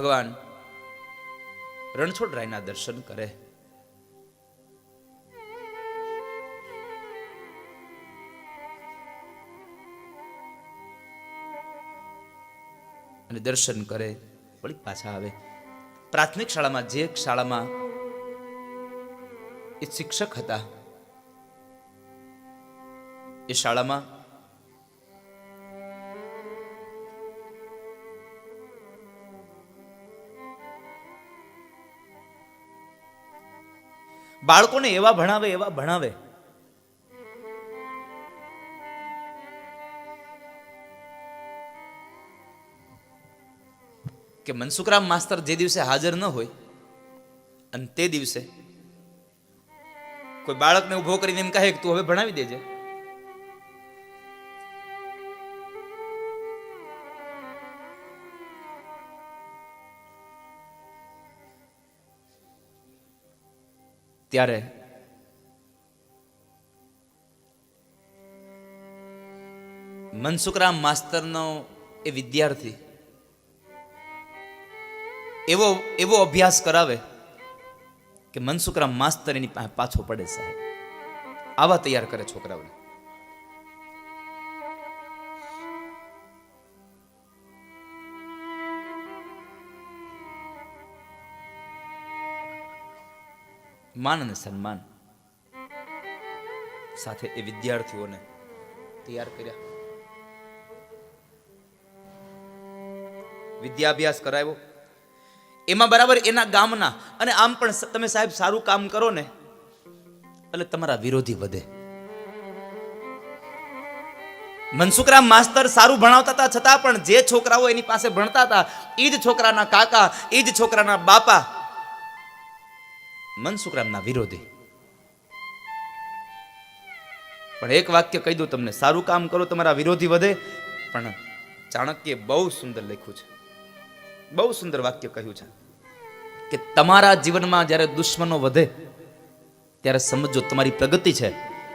ભગવાન રણછોડરાયના દર્શન કરે. અને દર્શન કરે, વળી પાછા આવે. પ્રાથમિક શાળામાં, જે શાળામાં એ શિક્ષક હતા, એ શાળામાં બાળકોને એવા ભણાવે એવા ભણાવે. કે મનસુખરામ માસ્તર જે દિવસે હાજર ન હોય, અને તે દિવસે કોઈ બાળકને ઊભો કરીને એમ કહે કે તું હવે ભણાવી દેજે. ત્યારે? મનસુખરામ માસ્તરનો એ વિદ્યાર્થી. એવો એવો અભ્યાસ કરાવે કે મનસુખરામ માસ્તર એની પાસે પાછો પડે સાહેબ. આવા તૈયાર કરે છોકરાઓને. માન અને સન્માન. સાથે એ વિદ્યાર્થીઓને તૈયાર કર્યા. વિદ્યાભ્યાસ કરાવ્યો. એમાં બરાબર એના ગામના, અને આમ પણ તમે સાહેબ સારું કામ કરો ને, એટલે તમારા વિરોધી વધે. મનસુખરામ માસ્તર સારું ભણાવતા હતા, છતાં પણ જે છોકરાઓ એની પાસે ભણતા હતા એ જ છોકરાના કાકા એ જ છોકરાના બાપા મનસુખરામના વિરોધી. પણ એક વાક્ય કહી દઉં તમને, સારું કામ કરો તમારા વિરોધી વધે, પણ ચાણક્ય બહુ સુંદર લખ્યું છે. બહુ સુંદર વાક્ય કહ્યું છે. કે તમારા જીવનમાં જ્યારે દુશ્મનો વધે, ત્યારે સમજો તમારી પ્રગતિ છે.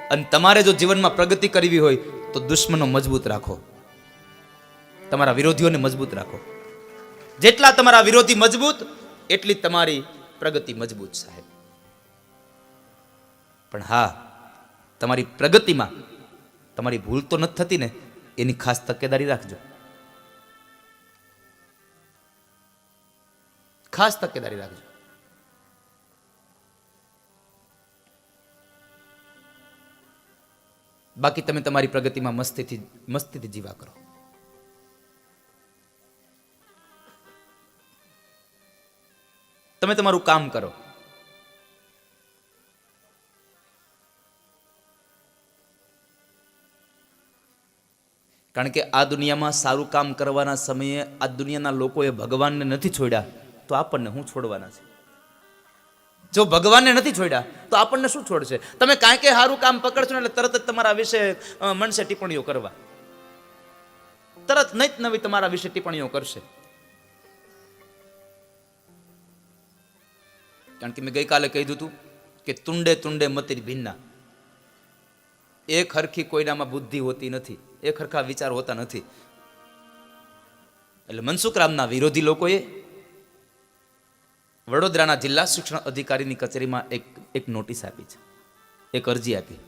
અને તમારે જો જીવનમાં પ્રગતિ કરવી હોય, તો દુશ્મનો મજબૂત રાખો. તમારા વિરોધીઓને મજબૂત રાખો. જેટલા તમારા વિરોધી મજબૂત, એટલી તમારી પ્રગતિ મજબૂત સાહેબ. પણ હા, તમારી પ્રગતિમાં તમારી ભૂલ તો નથી થતી ને, એની ખાસ તકેદારી રાખજો. ખાસ તકેદારી રાખજો. બાકી તમે તમારી પ્રગતિમાં મસ્તીથી મસ્તીથી જીવા કરો. તમે તમારું કામ કરો. કારણ કે આ દુનિયામાં સારું કામ કરવાના સમયે આ દુનિયાના લોકોએ ભગવાનને નથી છોડ્યા, તો આપણને હું છોડવાના છે? જો ભગવાનને નથી છોડ્યા, તો આપણને શું છોડશે? તમે કાંઈ કંઈ સારું કામ પકડશો એટલે તરત જ તમારા વિશે મનશે ટિપ્પણીઓ કરવા. તરત નહીં જ નવી તમારા વિશે ટિપ્પણીઓ કરશે. કારણ કે મેં ગઈકાલે કહી હતું કે તુંડે તુંડે મતિર ભિન્ના. એક હરખી કોઈનામાં બુદ્ધિ હોતી નથી. એક ખરખા વિચાર હોતા નથી. એટલે મનસુખરામના વિરોધી લોકોએ વડોદરાના જિલ્લા શિક્ષણ અધિકારીની કચેરીમાં એક એક નોટિસ આપી છે. એક અરજી આપી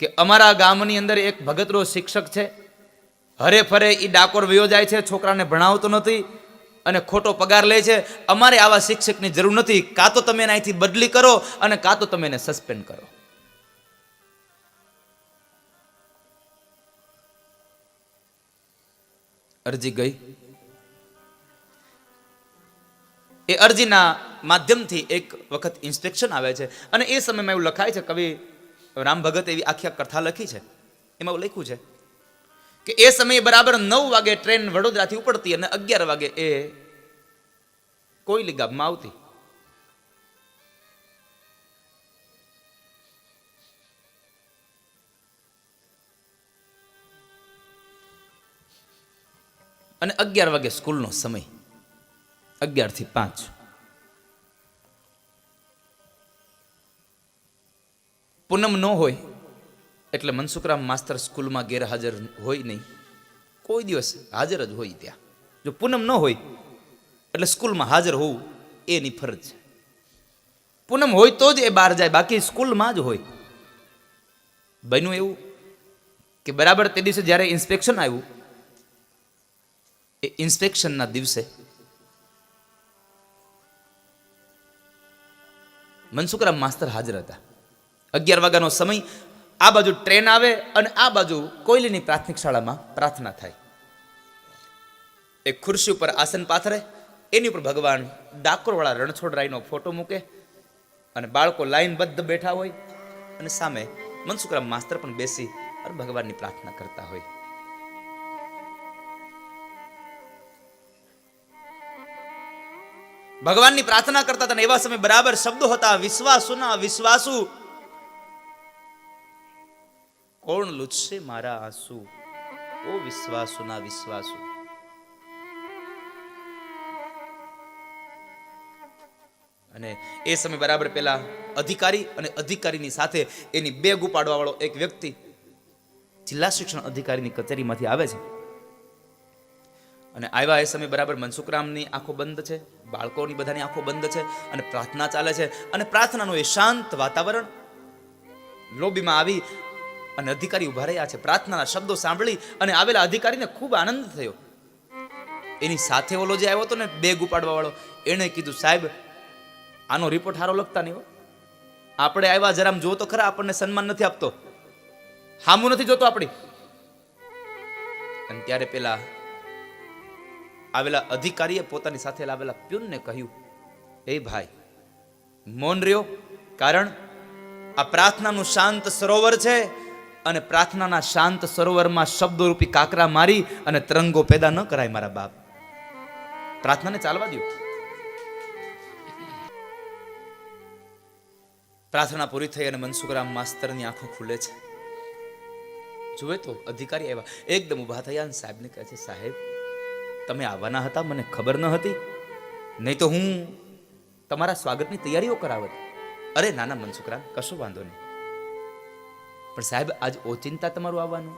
કે અમારા ગામની અંદર એક ભગતરો શિક્ષક છે. હરે ફરે એ ડાકોર વયો જાય છે, છોકરાને ભણાવતો નથી અને ખોટો પગાર લે છે. અમારે આવા શિક્ષકની જરૂર નથી. કાં તો તમે એને અહીંથી બદલી કરો અને કાં તો તમે એને સસ્પેન્ડ કરો. અરજી ગઈ? એ અરજીના માધ્યમથી એક વખત ઇન્સ્પેક્શન આવે છે. અને એ સમયમાં એવું લખાય છે, કવિ રામ ભગત એવી આખી કથા લખી છે. એમાં એવું લખ્યું છે કે એ સમયે બરાબર નવ વાગે ટ્રેન વડોદરાથી ઉપડતી અને અગિયાર વાગે એ કોઈલી ગામમાં આવતી. અને અગિયાર વાગે સ્કૂલનો સમય. અગિયારથી પાંચ. પૂનમ ન હોય, એટલે મનસુખરામ માસ્તર સ્કૂલમાં ગેરહાજર હોય નહીં. કોઈ દિવસ હાજર જ હોય ત્યાં. જો પૂનમ ન હોય, એટલે સ્કૂલમાં હાજર હોવું એની ફરજ પૂનમ હોય તો જ એ બહાર જાય, બાકી સ્કૂલમાં જ હોય. બન્યું એવું કે બરાબર તે દિવસે જ્યારે ઇન્સ્પેક્શન આવ્યું એ ઇન્સ્પેક્શનના દિવસે. મનસુખરામ માસ્તર હાજર હતા. અગિયાર વાગ્યાનો સમય, આ બાજુ ટ્રેન આવે અને આ બાજુ કોયલીની પ્રાથમિક શાળામાં પ્રાર્થના થાય. એક ખુરશી ઉપર આસન પાથરે, એની ઉપર ભગવાન ડાકોરવાળા રણછોડરાયનો ફોટો મૂકે અને બાળકો લાઈનબદ્ધ બેઠા હોય અને સામે મનસુખરામ માસ્તર પણ બેસી અને ભગવાનની પ્રાર્થના કરતા હોય. ભગવાનની પ્રાર્થના કરતા હતા એવા સમય બરાબર શબ્દો હતા, વિશ્વાસુ ના વિશ્વાસુ. કોણ લૂછશે મારા આંસુ? ઓ વિશ્વાસુ ના વિશ્વાસુ. અને એ સમય બરાબર પેલા અધિકારી અને અધિકારીની સાથે એની બેગ ઉપાડવા વાળો એક વ્યક્તિ જિલ્લા શિક્ષણ અધિકારીની કચેરીમાંથી આવે છે. અને આવ્યા એ સમય બરાબર મનસુખરામની આંખો બંધ છે, બાળકોની બધાની આંખો બંધ છે અને પ્રાર્થના ચાલે છે અને પ્રાર્થનાનું એ શાંત વાતાવરણ લોબીમાં આવી અને અધિકારી ઊભા રહ્યા છે. પ્રાર્થનાના શબ્દો સાંભળી અને આવેલા અધિકારીને ખૂબ આનંદ થયો. એની સાથે ઓલો જે આવ્યો હતો ને બેગ ઉપાડવા વાળો એણે કીધું, સાહેબ, આનો રિપોર્ટ સારો લખતા નહીં આપણે આવ્યા જરામ જો તો ખરા, આપણને સન્માન નથી આપતો. હામું નથી જોતો આપણી. અને ત્યારે પેલા આવેલા અધિકારીએ પોતાની સાથે લાવેલા પ્યુનને કહ્યું, એ ભાઈ, મૌન રહ્યો, કારણ આ પ્રાર્થનાનું શાંત સરોવર છે અને પ્રાર્થનાના શાંત સરોવરમાં શબ્દરૂપી કાકરા મારી અને તરંગો પેદા ન કરાય મારા બાપ. પ્રાર્થનાને ચાલવા દો પ્રાર્થના પૂરી થઈ અને મનસુખરામ માસ્તરની આંખો ખુલે છે. જુએ તો અધિકારી આવ્યા. એકદમ ઊભા થયા અને સાહેબને કહે છે, સાહેબ તમે આવવાના હતા, મને ખબર ન હતી? નહીં તો હું તમારા સ્વાગતની તૈયારીઓ કરાવત. અરે નાના મનસુખરા કશો વાંધો નહીં. પણ સાહેબ, આજ ઓચિંતા તમારું આવવાનું?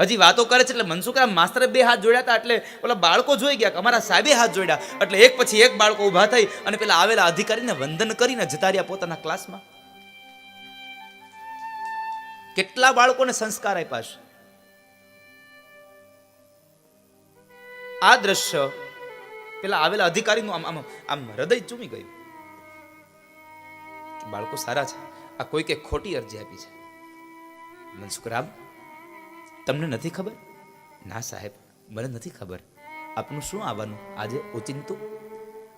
હજી વાતો કરે છે એટલે મનસુખરામ માસ્તરે બે હાથ જોડ્યા હતા એટલે ઓલા બાળકો જોઈ ગયા, અમારા સાહેબે હાથ જોડ્યા. એટલે એક પછી એક બાળકો ઊભા થઈ અને પેલા આવેલા અધિકારીને વંદન કરીને જતા રહ્યા પોતાના ક્લાસમાં. કેટલા બાળકોને સંસ્કાર આપ્યા છે? આ દ્રશ્ય પેલા આવેલા અધિકારીનું આમ આમ આમ હૃદય ચૂમી ગયું. બાળકો સારા છે. આ કોઈ કે ખોટી અરજી આપી છે. મનસુખરામ તમને નથી ખબર? ના સાહેબ, મને નથી ખબર. આપનું શું આવવાનું? આજે ઓચિંતું?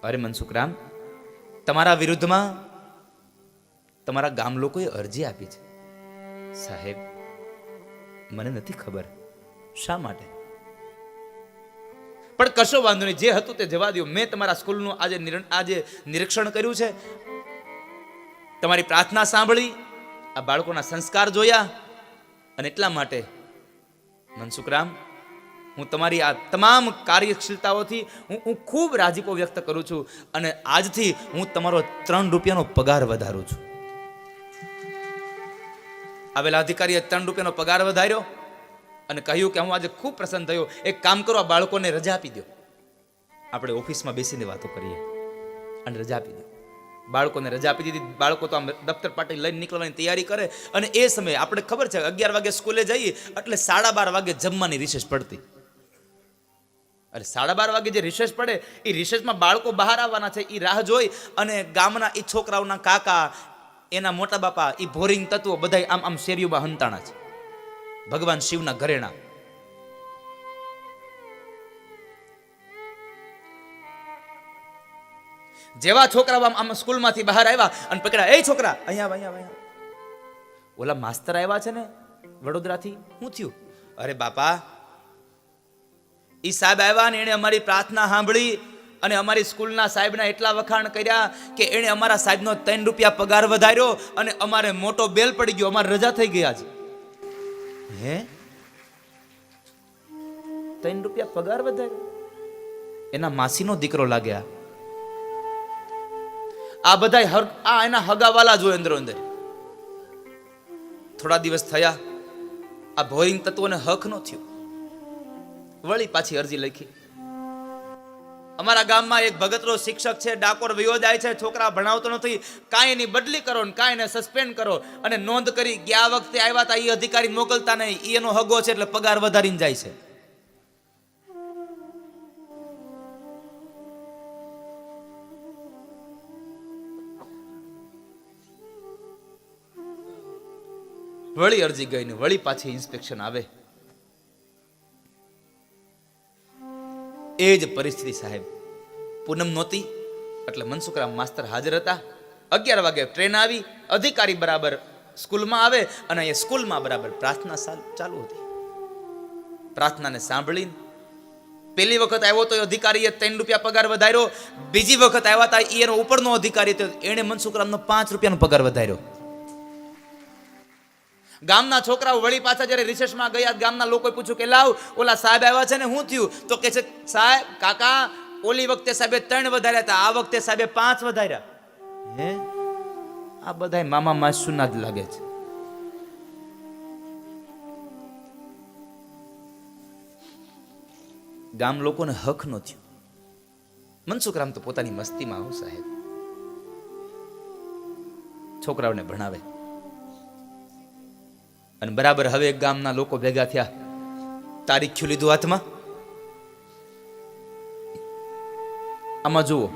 અરે મનસુખરામ તમારા વિરુદ્ધમાં તમારા ગામ લોકોએ અરજી આપી છે. સાહેબ, મને નથી ખબર. શા માટે? પણ કશો વાંધો નહીં. જે હતું તે જવા દો મેં તમારા સ્કૂલનું આજે આજે નિરીક્ષણ કર્યું છે. તમારી પ્રાર્થના સાંભળી, આ બાળકોના સંસ્કાર જોયા, અને એટલા માટે, મનસુખરામ, હું તમારી આ તમામ કાર્યશીલતાઓથી, હું હું ખૂબ રાજીપો વ્યક્ત કરું છું, અને આજથી હું તમારો ત્રણ રૂપિયાનો પગાર વધારું છું. આવેલા અધિકારીએ ત્રણ રૂપિયાનો પગાર વધાર્યો. અને કહ્યું કે હું આજે ખૂબ પ્રસન્ન થયો. એક કામ કરો, આ બાળકોને રજા આપી દો. આપણે ઓફિસમાં બેસીને વાતો કરીએ અને રજા આપી દો. બાળકોને રજા આપી દીધી. બાળકો તો આમ દફતર પાટી લઈને નીકળવાની તૈયારી કરે અને એ સમયે આપણે ખબર છે અગિયાર વાગે સ્કૂલે જઈએ એટલે સાડા બાર વાગે જમવાની રિસેસ પડતી. અરે સાડા બાર વાગે જે રિસેસ પડે, એ રિસેસમાં બાળકો બહાર આવવાના છે એ રાહ જોઈ અને ગામના એ છોકરાઓના કાકા, એના મોટા બાપા એ બોરિંગ તત્વો બધા આમ આમ શેરીઓમાં હંતાણા છે. ભગવાન શિવના ઘરેણા. જેવા છોકરાઓ આમ સ્કૂલમાંથી બહાર આવ્યા અને પકડ્યા, એ છોકરા, અહીંયા અહીંયા અહીંયા ઓલા માસ્તર આવ્યા છે ને વડોદરાથી? શું થયું? અરે બાપા એ સાહેબ આવ્યા ને એણે અમારી પ્રાર્થના સાંભળી અને અમારી સ્કૂલના સાહેબના એટલા વખાણ કર્યા કે એણે અમારા સાહેબનો ત્રણ રૂપિયા પગાર વધાર્યો અને અમારે મોટો બેલ પડી ગયો, અમારે રજા થઈ ગયા છે હે? ત્રણ રૂપિયા પગાર વધાર્યો એના માસીનો દીકરો લાગ્યા. આ બધા હર આ એના હગાવાલા જો અંદરો અંદર. થોડા દિવસ થયા, આ ભોરિંગ તત્વોને હક નો થયો. વળી પાછી અરજી લખી. અમારા ગામમાં એક ભગતરો શિક્ષક છે, ડાકોર વયો જાય છે, છોકરા ભણાવતો નથી. કાંઈ એની બદલી કરો ને કાંઈ એને સસ્પેન્ડ કરો. અને નોંધ કરી ગયા વખતે આવ્યા હતા એ અધિકારી મોકલતા નહીં. એ એનો હગો છે એટલે પગાર વધારીને જાય છે. વળી અરજી ગઈ ને વળી પાછી ઇન્સ્પેક્શન આવે. એ જ પરિસ્થિતિ સાહેબ. પૂનમ નહોતી, એટલે મનસુખરામ માસ્તર હાજર હતા. અગિયાર વાગે ટ્રેન આવી, અધિકારી બરાબર સ્કૂલમાં આવે અને એ સ્કૂલમાં બરાબર પ્રાર્થના ચાલુ હતી. પ્રાર્થનાને સાંભળીને પહેલી વખત આવ્યો તો એ અધિકારીએ ત્રણ રૂપિયા પગાર વધાર્યો. બીજી વખત આવ્યા હતા એનો ઉપરનો અધિકારી હતો એણે મનસુખરામનો પાંચ રૂપિયાનો પગાર વધાર્યો. ગામના છોકરાઓ વળી પાછા જ્યારે રિસેસમાં ગયા, ગામના લોકોએ પૂછ્યું કે, લાવ, ઓલા સાહેબ આવ્યા છે ને શું થયું? તો કે છે, સાહેબ, કાકા, ઓલી વખતે સાહેબે ત્રણ વધાર્યા હતા, આ વખતે સાહેબે પાંચ વધાર્યા. હે? આ બધાય મામા માસુના જ લાગે છે. ગામ લોકોને હક ન થયો. મનસુખરામ તો પોતાની મસ્તીમાં આવું સાહેબ. છોકરાઓને ભણાવે. અને બરાબર હવે ગામના લોકો ભેગા થયા. તારીખ્યું લીધું હાથમાં? આમાં જુઓ,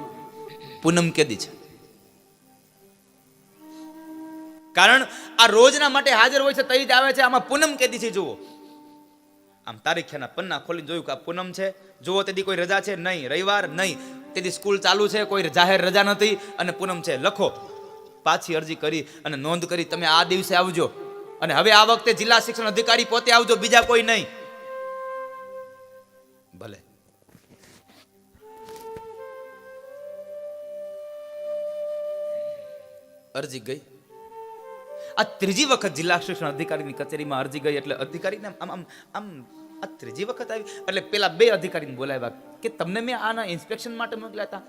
પૂનમ કેદી છે. કારણ આ રોજના માટે હાજર હોય છે તઈ જ આવે છે, આમાં પૂનમ કેદી છે, જુઓ. આમ તારીખ્યાના પન્ના ખોલીને જોયું કે આ પૂનમ છે. જુઓ, તેદી કોઈ રજા છે? નહીં. રવિવાર? નહીં. તેદી સ્કૂલ ચાલુ છે, કોઈ જાહેર રજા નથી અને પૂનમ છે. લખો. પાછી અરજી કરી અને નોંધ કરી તમે આ દિવસે આવજો. અને હવે આ વખતે જિલ્લા શિક્ષણ અધિકારી પોતે આવજો, બીજા કોઈ નહીં. ભલે. અરજી ગઈ? આ ત્રીજી વખત જિલ્લા શિક્ષણ અધિકારીની કચેરીમાં અરજી ગઈ એટલે અધિકારીને આમ આમ આમ આ ત્રીજી વખત આવી? એટલે પેલા બે અધિકારીને બોલાવ્યા કે તમને મેં આના ઇન્સ્પેક્શન માટે મોકલ્યા હતા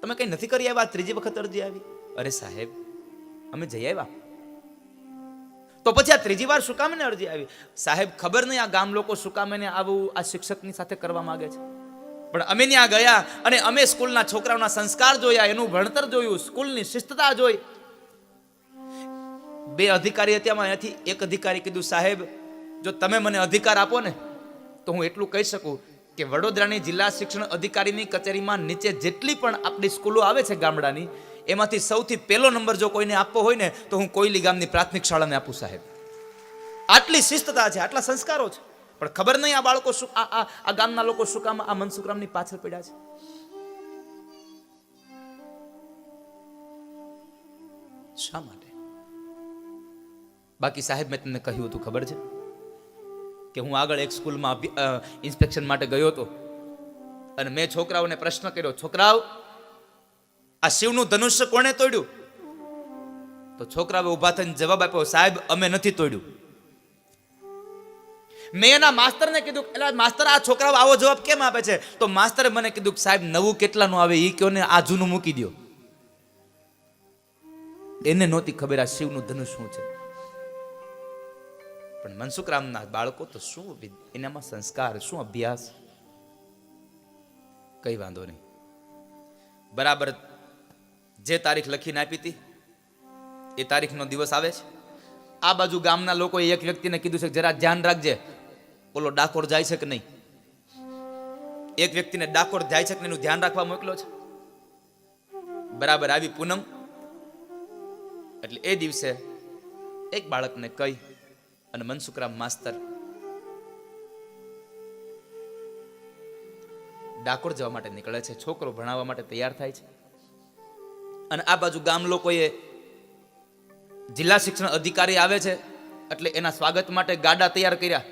તમે કંઈ નથી કરી આવ્યા? ત્રીજી વખત અરજી આવી? અરે સાહેબ, અમે જઈ આવ્યા. તો પછી આ ત્રીજી વાર શું કામ અરજી આવી? સાહેબ, ખબર નહીં આ ગામ લોકો શું કામ આવું આ શિક્ષકની સાથે કરવા માંગે છે. પણ અમે ત્યાં ગયા અને અમે સ્કૂલના છોકરાઓના સંસ્કાર જોયા, એનું ભણતર જોયું, સ્કૂલની શિસ્તતા જોઈ. બે અધિકારી હતા અહીંયાથી એક અધિકારી કીધું, સાહેબ, જો તમે મને અધિકાર આપો ને, તો હું એટલું કહી શકું કે વડોદરાની જિલ્લા શિક્ષણ અધિકારીની કચેરીમાં નીચે જેટલી પણ આપણી સ્કૂલો આવે છે ગામડાની એમાંથી સૌથી પહેલો નંબર જો કોઈને આપવો હોય ને, તો હું કોઈલી ગામની પ્રાથમિક શાળાને આપું સાહેબ. આટલી શિસ્તતા છે, આટલા સંસ્કારો છે. પણ ખબર નહીં આ બાળકો શું, આ આ ગામના લોકો શું કામ, આ મનસુખરામની પાછળ પડ્યા છે? શા માટે? બાકી સાહેબ, મેં તમને કહ્યું હતું, ખબર છે? કે હું આગળ એક સ્કૂલમાં ઇન્સ્પેક્શન માટે ગયો હતો. અને મેં છોકરાઓને પ્રશ્ન કર્યો, છોકરાઓ આ શિવનું ધનુષ્ય કોણે તોડ્યું? તો છોકરાઓ ઊભા થઈને જવાબ આપ્યો, સાહેબ, અમે નથી તોડ્યું. મેં એના માસ્તરને કીધું એટલે માસ્તર, આ છોકરાઓ આવો જવાબ કેમ આપે છે? તો માસ્તરે મને કીધું, સાહેબ, નવું કેટલાનું આવે એ કયો ને, આ જૂનું મૂકી દો એને નહોતી ખબર આ શિવનું ધનુષ શું છે. પણ મનસુખરામના બાળકો તો શું એનામાં સંસ્કાર, શું અભ્યાસ? કઈ વાંધો નહીં. બરાબર જે તારીખ લખીને આપી હતી, એ તારીખનો દિવસ આવે છે. આ બાજુ ગામના લોકોએ એક વ્યક્તિને કીધું છે જરા ધ્યાન રાખજે. ઓલો ડાકોર જાય છે કે નહીં? એક વ્યક્તિને ડાકોર જાય છે કે એનું ધ્યાન રાખવા મોકલો છે. બરાબર આવી પૂનમ. એટલે એ દિવસે એક બાળકને કહી અને મનસુખરામ માસ્તર, ડાકોર જવા માટે નીકળે છે, છોકરો ભણાવવા માટે તૈયાર થાય છે. અને આ બાજુ ગામ લોકોએ જિલ્લા શિક્ષણ અધિકારી આવે છે, એટલે એના સ્વાગત માટે ગાડા તૈયાર કર્યા.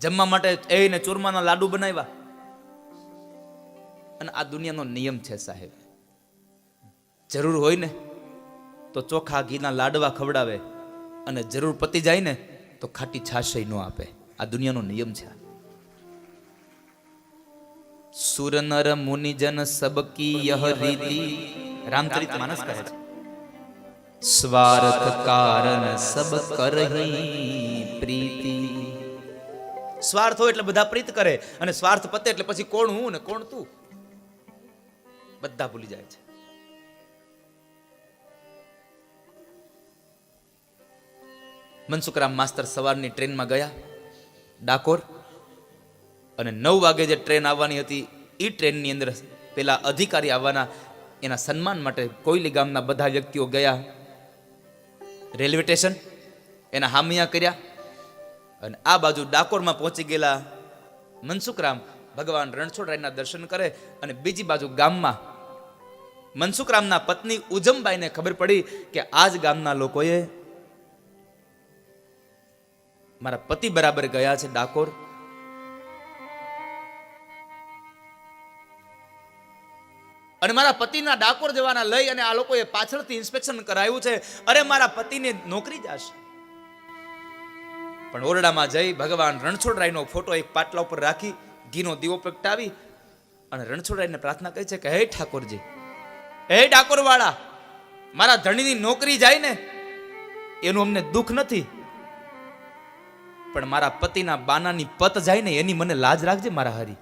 જમવા માટે એને ચૂરમાના લાડુ બનાવ્યા. અને આ દુનિયાનો નિયમ છે સાહેબ, જરૂર હોય ને તો ચોખા ઘીના લાડવા ખવડાવે અને જરૂર પતી જાય ને તો ખાટી છાશય ન આપે. આ દુનિયાનો નિયમ છે સુરનર મુનિજન સબકી યહ રીતિ રામચરિત માનસ કહે છે. સ્વાર્થ કારણ સબ કરહી પ્રીતિ. સ્વાર્થ હોય એટલે બધા પ્રીત કરે અને સ્વાર્થ પતે એટલે પછી કોણ હું ને કોણ તું? બધા ભૂલી જાય છે. મનસુખરામ માસ્તર સવારની ટ્રેનમાં ગયા ડાકોર અને નવ વાગે જે ટ્રેન આવવાની હતી એ ટ્રેનની અંદર પેલા અધિકારી આવવાના એના સન્માન માટે કોયલી ગામના બધા વ્યક્તિઓ ગયા. રેલવે સ્ટેશન, એના હામિયા કર્યા અને આ બાજુ ડાકોરમાં પહોંચી ગયેલા મનસુખરામ ભગવાન રણછોડરાયના દર્શન કરે અને બીજી બાજુ ગામમાં મનસુખરામના પત્ની ઉજમબાઈને ખબર પડી કે આજ ગામના લોકોએ મારા પતિ બરાબર ગયા છે ડાકોર. અને મારા પતિના ડાકોર જવાના લઈ અને આ લોકોએ પાછળથી ઇન્સ્પેક્શન કરાયું છે. અરે, મારા પતિને નોકરી જશે પણ ઓરડામાં જઈ ભગવાન રણછોડરાયનો ફોટો એક પાટલા ઉપર રાખી, ઘીનો દીવો પ્રગટાવી અને રણછોડરાયને પ્રાર્થના કરી છે કે, હે ઠાકોરજી, હે ડાકોરવાળા, મારા ધણીની નોકરી જાય ને, એનું અમને દુઃખ નથી. પણ મારા પતિના બાનાની પત જાય ને, એની મને લાજ રાખજે મારા હરી.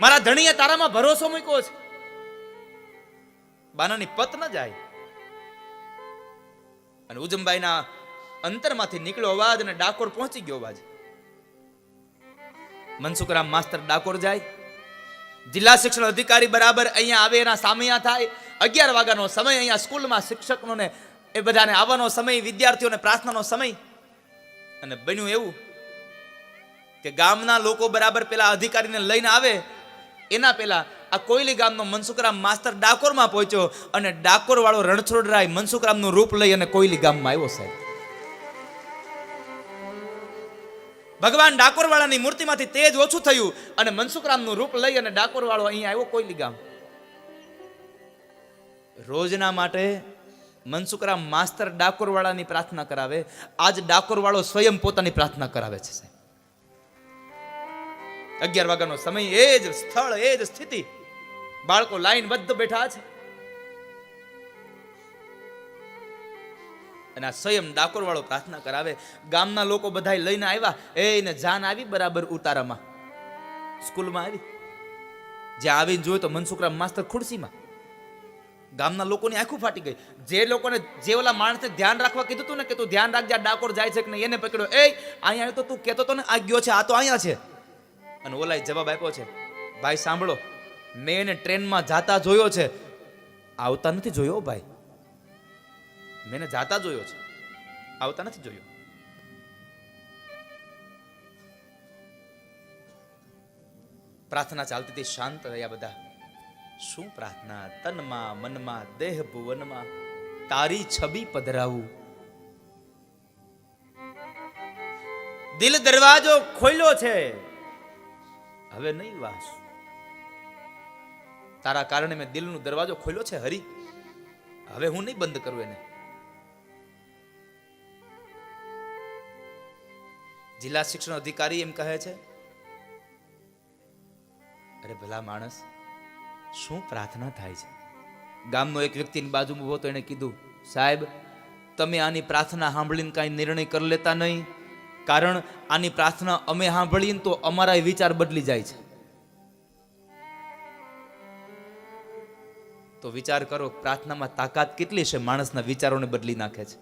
મારા ધણીએ તારામાં ભરોસો મૂક્યો છે. બાનાની પત ન જાય. અને ઉજમબાઈના અંતરમાંથી નીકળ્યો અવાજ અને ડાકોર પહોંચી ગયો અવાજ. મનસુખરામ માસ્તર ડાકોર જાય. જિલ્લા શિક્ષણ અધિકારી બરાબર અહીંયા આવે, એના સામૈયા થાય. અગિયાર વાગ્યાનો સમય અહીંયા સ્કૂલમાં શિક્ષકોને એ બધાને આવવાનો સમય, વિદ્યાર્થીઓને પ્રાર્થનાનો સમય. અને બન્યું એવું કે ગામના લોકો બરાબર પેલા અધિકારીને લઈને આવે એના પહેલાં આ કોયલી ગામનો મનસુખરામ માસ્તર ડાકોરમાં પહોંચ્યો અને ડાકોરવાળો રણછોડરાય મનસુખરામનું રૂપ લઈ અને કોયલી ગામમાં આવ્યો સાહેબ. ભગવાન ડાકોરવાળાની મૂર્તિમાંથી તેજ ઓછું થયું અને મનસુખરામનું રૂપ લઈ અને ડાકોરવાળો અહીં આવ્યો કોયલી ગામ. રોજના માટે મનસુખરામ માસ્તર ડાકોરવાળાની પ્રાર્થના કરાવે. આજ ડાકોરવાળો સ્વયં પોતાની પ્રાર્થના કરાવે છે સાહેબ. અગિયાર વાગ્યાનો સમય, એ જ સ્થળ, એ જ સ્થિતિ. બાળકો લાઈન બદ્ધ બેઠા છે. અને આ સ્વયં ડાકોર વાળો પ્રાર્થના કરાવે, ગામના લોકો બધા લઈને આવ્યા, એને જાન આવી બરાબર ઉતારામાં. સ્કૂલમાં આવી. જ્યાં આવીને જોયું તો મનસુખરામ માસ્તર ખુરશીમાં. ગામના લોકોની આંખું ફાટી ગઈ. જે લોકોને જે ઓલા માણસે ધ્યાન રાખવા કીધું હતું ને કે તું ધ્યાન રાખજે ડાકોર જાય છે કે નહીં, એને પકડ્યો. એ અહીંયા તો તું કહેતો હતો ને, આ ગયો છે, આ તો અહીંયા છે. અને ઓલાએ જવાબ આપ્યો છે, ભાઈ, સાંભળો, મેં એને ટ્રેનમાં જાતા જોયો છે. આવતા નથી જોયો, ભાઈ? મેં જાતા જોયો છે. આવતા નથી જોયો. પ્રાર્થના ચાલતી હતી, શાંત રહ્યા બધા. શું પ્રાર્થના? તનમાં, મનમાં, દેહ ભુવનમાં? તારી છબી પધરાવું. દિલ દરવાજો ખોલ્યો છે. હવે નહીં વાસ. તારા કારણે મેં દિલનો દરવાજો ખોલ્યો છે, હરી. હવે હું નહીં બંધ કરું એને. જિલ્લા શિક્ષણ અધિકારી એમ કહે છે, અરે ભલા માણસ, શું પ્રાર્થના થાય છે? ગામનો એક વ્યક્તિની બાજુમાં ઊભો તો એને કીધું, સાહેબ, તમે આની પ્રાર્થના સાંભળીને કાંઈ નિર્ણય કરી લેતા નહીં. કારણ આની પ્રાર્થના અમે સાંભળીએ તો અમારા વિચાર બદલી જાય છે. તો વિચાર કરો, પ્રાર્થનામાં તાકાત કેટલી છે? માણસના વિચારોને બદલી નાખે છે.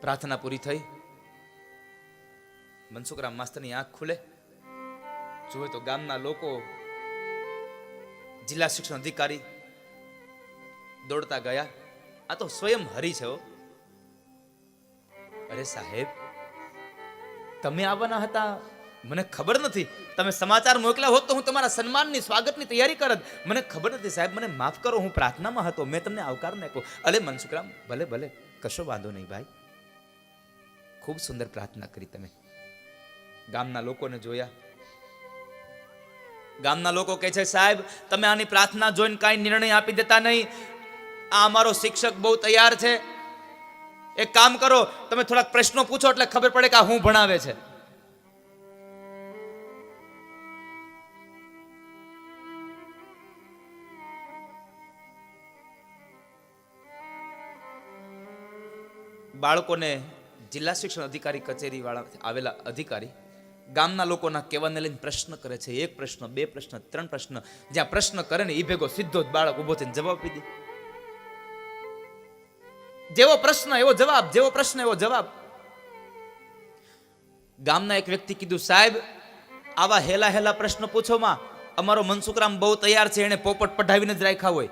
પ્રાર્થના પૂરી થઈ. મનસુખરામ માસ્તરની આંખ ખુલે. જુએ તો ગામના લોકો, જિલ્લા શિક્ષણ અધિકારી દોડતા ગયા. આ તો સ્વયં હરી છે. અરે સાહેબ, તમે આવવાના હતા? મને ખબર નથી. તમે સમાચાર મોકલ્યા હોત તો હું તમારા સન્માનની, સ્વાગતની તૈયારી કરત. મને ખબર નથી સાહેબ, મને માફ કરો, હું પ્રાર્થનામાં હતો. મેં તમને આવકાર નાખ્યો અલે મનસુખરામ, ભલે ભલે, કશો વાંધો નહીં ભાઈ. ખૂબ સુંદર પ્રાર્થના કરી તમે. ગામના લોકોને જોયા. ગામના લોકો કહે છે, સાહેબ, તમે આની પ્રાર્થના જોઈને કાંઈ નિર્ણય આપી દેતા નહીં. આ અમારો શિક્ષક બહુ તૈયાર છે. એક કામ કરો, તમે થોડાક પ્રશ્નો પૂછો એટલે ખબર પડે કે આ હું ભણાવે છે. બાળકોને જિલ્લા શિક્ષણ અધિકારી કચેરી વાળા આવેલા અધિકારી ગામના લોકોના કહેવાને લઈને પ્રશ્ન કરે છે. એક પ્રશ્ન, બે પ્રશ્ન, ત્રણ પ્રશ્ન. જ્યાં પ્રશ્ન કરે ને એ ભેગો સીધો જ બાળક ઊભો થઈને જવાબ આપી દે. જેવો પ્રશ્ન, એવો જવાબ, જેવો પ્રશ્ન, એવો જવાબ. ગામના એક વ્યક્તિ કીધું, સાહેબ, આવા હેલા હેલા પ્રશ્ન પૂછોમાં અમારો મનસુખરામ બહુ તૈયાર છે, એને પોપટ પઢાવીને જ રાખ્યા હોય.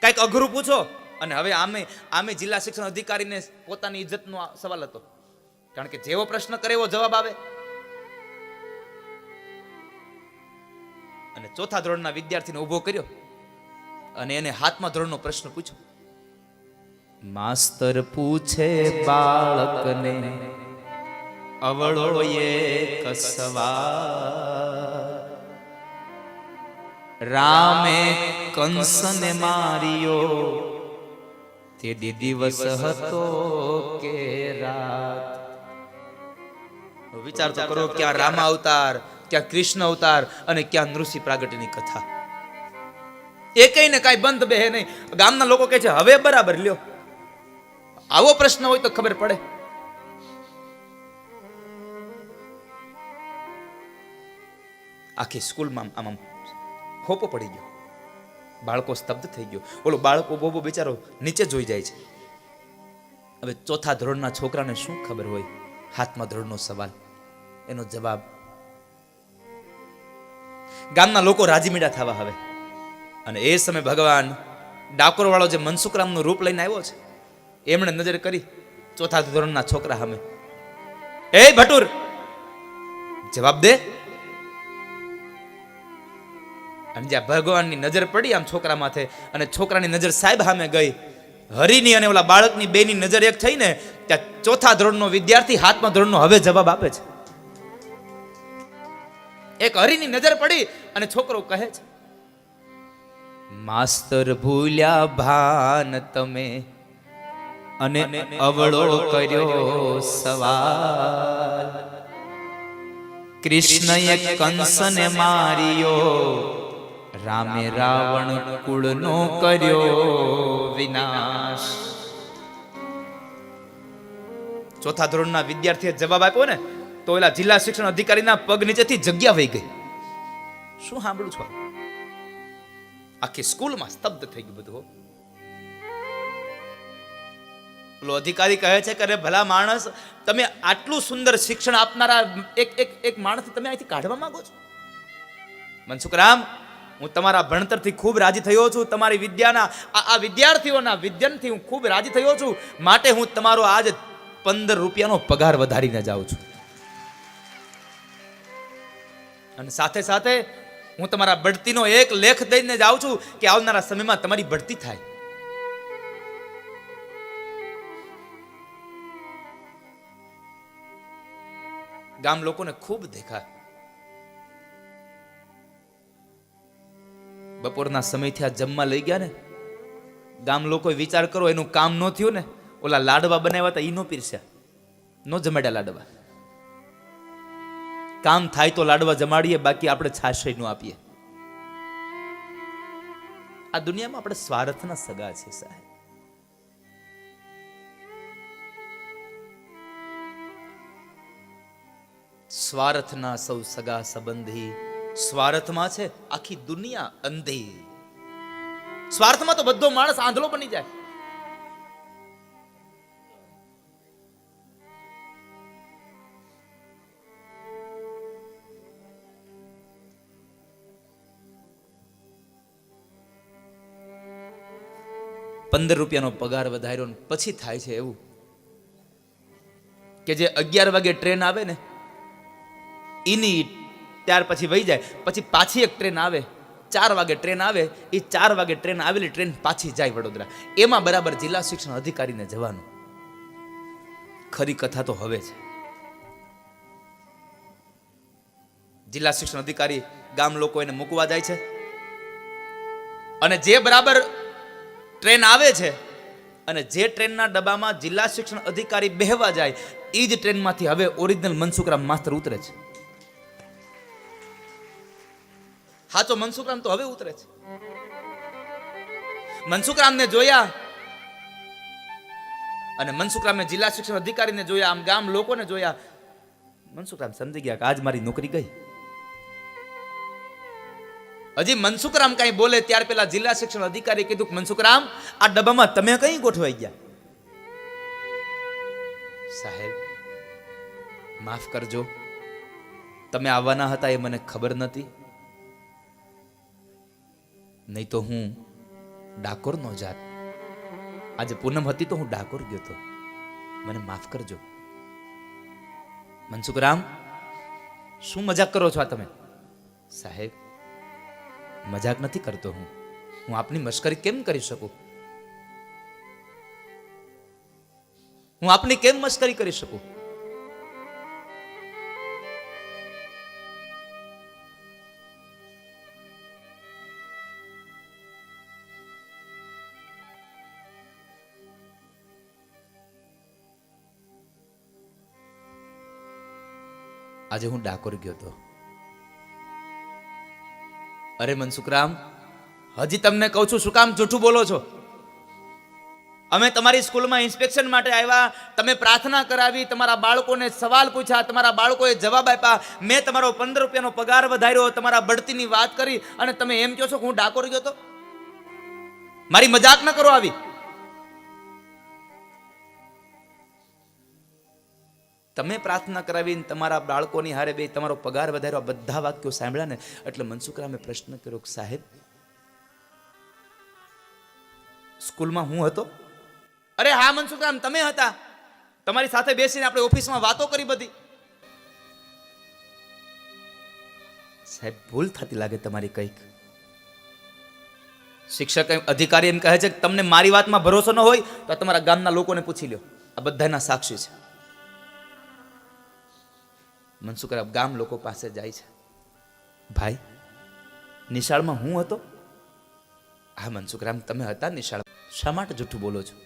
કંઈક અઘરું પૂછો. અને હવે આમે આમે જિલ્લા શિક્ષણ અધિકારીને પોતાની ઇજ્જતનો સવાલ હતો. કારણ કે જેવો પ્રશ્ન કરે એવો જવાબ આવે. અને ચોથા ધોરણના વિદ્યાર્થીને ઊભો કર્યો. અને એને હાથમાં ધોરણનો પ્રશ્ન પૂછ્યો. માસ્તર પૂછે બાળકને, અવળો કસવા રામે કંસને માર્યો, તે દિવસ હતો કે રાત. વિચાર તો કરો ક્યાં રામ અવતાર ક્યાં કૃષ્ણ અવતાર અને ક્યાં નૃસિંહ પ્રાગટ્યની કથા. એ કઈ ને કાંઈ બંધ બે નહીં. ગામના લોકો કહે છે, હવે બરાબર, લ્યો. આવો પ્રશ્ન હોય તો ખબર પડે. આખી સ્કૂલમાં આમ હોપો પડી ગયો. બાળકો સ્તબ્ધ થઈ ગયો. ઓલો બાળકો બોબો બિચારો નીચે જોઈ જાય છે. હવે ચોથા ધોરણના છોકરાને શું ખબર હોય? હાથમાં ધોરણનો સવાલ. એનો જવાબ, ગામના લોકો રાજીમીડા થવા હવે. અને એ સમયે ભગવાન ડાકોર વાળો જે મનસુખરામનું રૂપ લઈને આવ્યો છે એમણે નજર કરી, ચોથા ધોરણના છોકરા સામે. એ ભટુર, જવાબ દે. અને જ્યાં ભગવાનની નજર પડી, આમ છોકરા માથે, અને છોકરાની નજર સાહેબ સામે ગઈ. હરિની અને ઓલા બાળકની બેની નજર એક થઈ ને, ત્યાં ચોથા ધોરણનો વિદ્યાર્થી હાથમાં ધોરણનો હવે જવાબ આપે છે. એક હરિની નજર પડી અને છોકરો કહે છે, માસ્તર ભૂલ્યા ભાન તમે અને અવળો કર્યો સવાલ. કૃષ્ણએ કંસને માર્યો, રામે રાવણ કુળનો કર્યો વિનાશ. ચોથા ધોરણના વિદ્યાર્થીએ જવાબ આપ્યો ને, તો એલા જિલ્લા શિક્ષણ અધિકારીના પગ નીચેથી જગ્યા વહી ગઈ. શું સાંભળું છો? આખી સ્કૂલમાં સ્તબ્ધ થઈ ગયું બધું પેલો અધિકારી કહે છે કે અરે ભલા માણસ, તમે આટલું સુંદર શિક્ષણ આપનારા એક એક એક માણસ તમે અહીંથી કાઢવા માંગો છો? મનસુખરામ હું તમારા ભણતરથી ખૂબ રાજી થયો છું. તમારી વિદ્યાના આ વિદ્યાર્થીઓના વિદ્યાનથી હું ખૂબ રાજી થયો છું. માટે હું તમારો આજ પંદર રૂપિયાનો પગાર વધારીને જાઉં છું. અને સાથે સાથે હું તમારા બઢતીનો એક લેખ દઈને જાઉં છું કે આવનારા સમયમાં તમારી બઢતી થાય. ગામ લોકોને ખૂબ દેખા બપોરના સમયથી આ જમવા લઈ ગયા ને. ગામ લોકો વિચાર કરો એનું કામ ન થયું ને, ઓલા લાડવા બનાવ્યા હતા, ઈ નો પીરસ્યા. નો જમાડ્યા લાડવા. કામ થાય તો લાડવા જમાડીએ, બાકી આપણે છાશયનું આપીએ. આ દુનિયામાં આપણે સ્વાર્થના સગા છે સાહેબ. સ્વાર્થના સૌ સગા સંબંધી. સ્વાર્થમાં છે આખી દુનિયા અંધી. સ્વાર્થમાં તો બધો માણસ આંધળો બની જાય. પંદર રૂપિયાનો પગાર વધાર્યો પછી થાય છે એવું. કે જે અગિયાર વાગે ટ્રેન આવે ને એની ત્યાર પછી વહી જાય. પછી પાછી એક ટ્રેન આવે. ચાર વાગે ટ્રેન આવે. એ ચાર વાગે ટ્રેન આવેલી ટ્રેન પાછી જાય વડોદરા. એમાં બરાબર જિલ્લા શિક્ષણ અધિકારીને જવાનું. ખરી કથા તો હવે છે. જિલ્લા શિક્ષણ અધિકારી ગામ લોકો એને મૂકવા જાય છે. અને જે બરાબર ટ્રેન આવે છે અને જે ટ્રેનના ડબ્બામાં જિલ્લા શિક્ષણ અધિકારી બેહવા જાય એ જ ટ્રેનમાંથી હવે ઓરિજિનલ મનસુખરામ માસ્તર ઉતરે છે. હાચો મનસુખરામ તો હવે ઉતરે છે. મનસુખરામને જોયા અને મનસુખરામે જિલ્લા શિક્ષણ અધિકારીને જોયા, આમ ગામ લોકોને જોયા. મનસુખરામ સમજી ગયા કે આજ મારી નોકરી ગઈ. હજી મનસુખરામ કઈ બોલે ત્યાર પેલા જિલ્લા શિક્ષણ અધિકારી કીધું કે, મનસુખરામ, આ ડબ્બામાં તમે કઈ ગોઠવાઈ ગયા? સાહેબ, માફ કરજો. તમે આવવાના હતા એ મને ખબર નથી નહીં તો હું ડાકોર નો જાત. આજે પૂનમ હતી તો હું ડાકોર ગયો તો. મને માફ કરજો. મનસુખરામ શું મજાક કરો છો આ તમે? સાહેબ, મજાક નથી કરતો હું. હું આપની મશ્કરી કેમ કરી શકું? હું આપની કેમ મશ્કરી કરી શકું? આજે હું ડાકોર ગયો તો. અરે મનસુખરામ હજી તમને કહું છું શું કામ જૂઠું બોલો છો. અમે તમારી સ્કૂલમાં ઇન્સ્પેક્શન માટે આવ્યા, તમે પ્રાર્થના કરાવી, તમારા બાળકોને સવાલ પૂછ્યા, તમારા બાળકોએ જવાબ આપ્યા. મેં તમારો પંદર રૂપિયાનો પગાર વધાર્યો, તમારા બઢતીની વાત કરી અને તમે એમ કહો છો કે હું ડાકોર ગયો તો? મારી મજાક ન કરો આવી. તમે પ્રાર્થના કરાવીને તમારા બાળકોની હારે બે તમારો પગાર વધાર્યો, આ બધા વાક્યો સાંભળ્યા ને, એટલે મનસુખરામે પ્રશ્ન કર્યો કે સાહેબ, સ્કૂલમાં હું હતો? અરે હા મનસુખરામ, તમે હતા. તમારી સાથે બેસીને આપણે ઓફિસમાં વાતો કરી બધી. સાહેબ, ભૂલ થતી લાગે તમારી કંઈક. શિક્ષક અધિકારી એમ કહે છે કે તમને મારી વાતમાં ભરોસો ન હોય તો તમારા ગામના લોકોને પૂછી લ્યો. આ બધાના સાક્ષી છે. મનસુખરામ ગામ લોકો પાસે જાય છે. ભાઈ? નિશાળમાં હું હતો? હા મનસુખરામ તમે હતા નિશાળ શા માટે જૂઠું બોલો છો?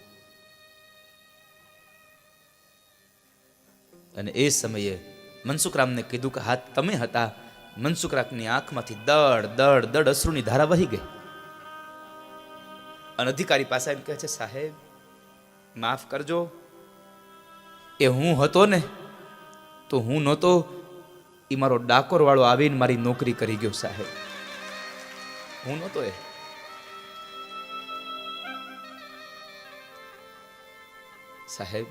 અને એ સમયે મનસુખરામને કીધું કે હા તમે હતા. મનસુખરામની આંખમાંથી દડ દડ દડ અશ્રુની ધારા વહી ગઈ. અને અધિકારી પાસે એમ કહે છે સાહેબ માફ કરજો. એ હું હતો ને તો હું નહોતો એ મારો ડાકોરવાળો આવીને મારી નોકરી કરી ગયો સાહેબ. હું નહોતો એ. સાહેબ,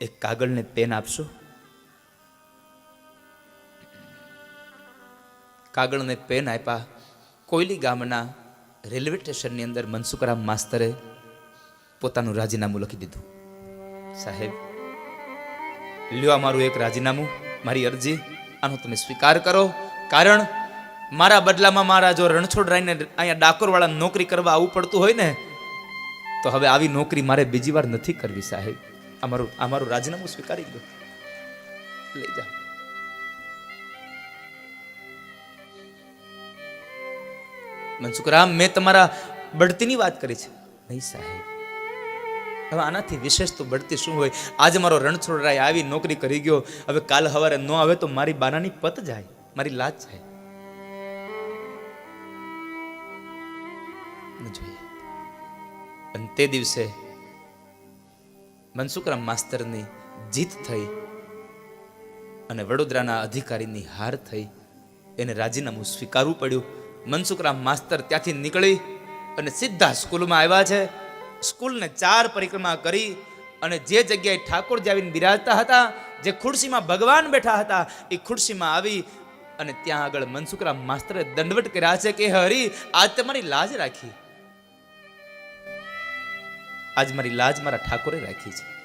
એક કાગળને પેન આપશો? કાગળને પેન આપ્યા. કોયલી ગામના રેલવે સ્ટેશનની અંદર મનસુખરામ માસ્તરે પોતાનું રાજીનામું લખી દીધું. સાહેબ લ્યો આ મારું એક રાજીનામું, મારી અરજી, આનો તમે સ્વીકાર કરો. કારણ મારા બદલામાં મારા જો રણછોડ રાયને અહીંયા ડાકોરવાળા નોકરી કરવા આવવું પડતું હોય ને, તો હવે આવી નોકરી મારે બીજી વાર નથી કરવી સાહેબ. અમારું અમારું રાજીનામું સ્વીકારી દો લઈ જાઓ મનસુખરામ, મેં તમારા બઢતીની વાત કરી છે. નહીં સાહેબ. હવે આનાથી વિશેષ તો બઢતી શું હોય? આજે મારો રણછોડરાય આવી નોકરી કરી ગયો. હવે કાલ સવારે ન આવે તો મારી બાનાની પત જાય, મારી લાજ જાય. અને તે દિવસે મનસુખરામ માસ્તરની જીત થઈ અને વડોદરાના અધિકારીની હાર થઈ. એને રાજીનામું સ્વીકારવું પડ્યું. મનસુખરામ માસ્તર ત્યાંથી નીકળી અને સીધા સ્કૂલમાં આવ્યા છે. સ્કૂલને ચાર પરિક્રમા કરી અને જે જગ્યાએ ઠાકોરજી આવીને બિરાજતા હતા, જે ખુરશીમાં ભગવાન બેઠા હતા, એ ખુરશીમાં આવી અને ત્યાં આગળ મનસુખરામ માસ્તરે દંડવટ કર્યા છે કે, હરી, આજ તમારી લાજ રાખી. આજ મારી લાજ મારા ઠાકોરે રાખી છે.